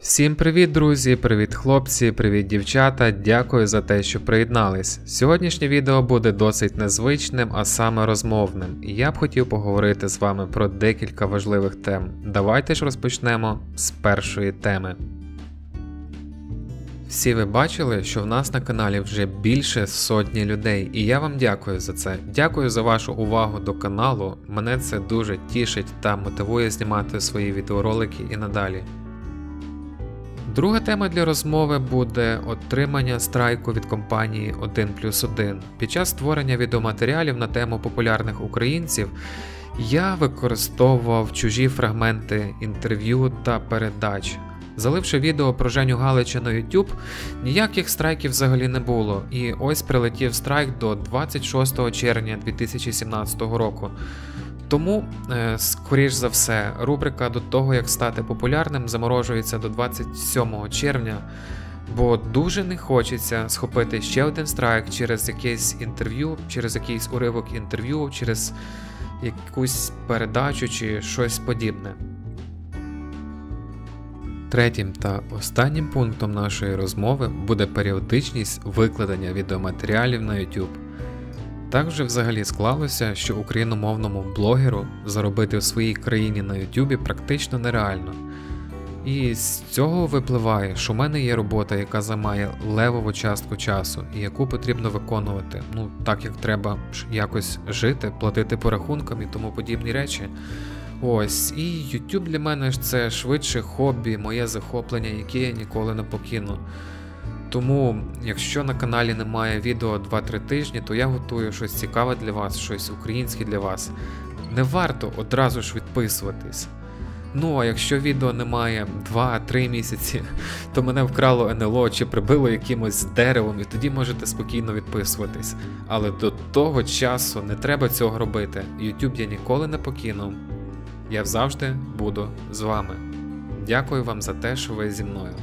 Всім привіт, друзі! Привіт, хлопці, привіт, дівчата! Дякую за те, що приєднались. Сьогоднішнє відео буде досить незвичним, а саме розмовним, і я б хотів поговорити з вами про декілька важливих тем. Давайте ж розпочнемо з першої теми. Всі ви бачили, що в нас на каналі вже більше сотні людей, і я вам дякую за це. Дякую за вашу увагу до каналу. Мене це дуже тішить та мотивує знімати свої відеоролики і надалі. Друга тема для розмови буде отримання страйку від компанії 1 плюс 1. Під час створення відеоматеріалів на тему популярних українців я використовував чужі фрагменти інтерв'ю та передач. Заливши відео про Женю Галича на YouTube, ніяких страйків взагалі не було, і ось прилетів страйк до 26 червня 2017 року. Тому, е, скоріш за все, рубрика до того, як стати популярним, заморожується до 27 червня, бо дуже не хочеться схопити ще один страйк через якесь інтерв'ю, через якийсь уривок інтерв'ю, через якусь передачу чи щось подібне. Третім та останнім пунктом нашої розмови буде періодичність викладення відеоматеріалів на YouTube. Так вже взагалі склалося, що україномовному блогеру заробити в своїй країні на Ютубі практично нереально. І з цього випливає, що в мене є робота, яка займає левову частку часу, і яку потрібно виконувати, ну так як треба якось жити, платити по рахункам і тому подібні речі. Ось, і YouTube для мене ж це швидше хобі, моє захоплення, яке я ніколи не покину. Тому, якщо на каналі немає відео 2-3 тижні, то я готую щось цікаве для вас, щось українське для вас. Не варто одразу ж відписуватись. Ну, а якщо відео немає 2-3 місяці, то мене вкрало НЛО чи прибило якимось деревом, і тоді можете спокійно відписуватись. Але до того часу не треба цього робити. YouTube я ніколи не покину. Я завжди буду з вами. Дякую вам за те, що ви зі мною.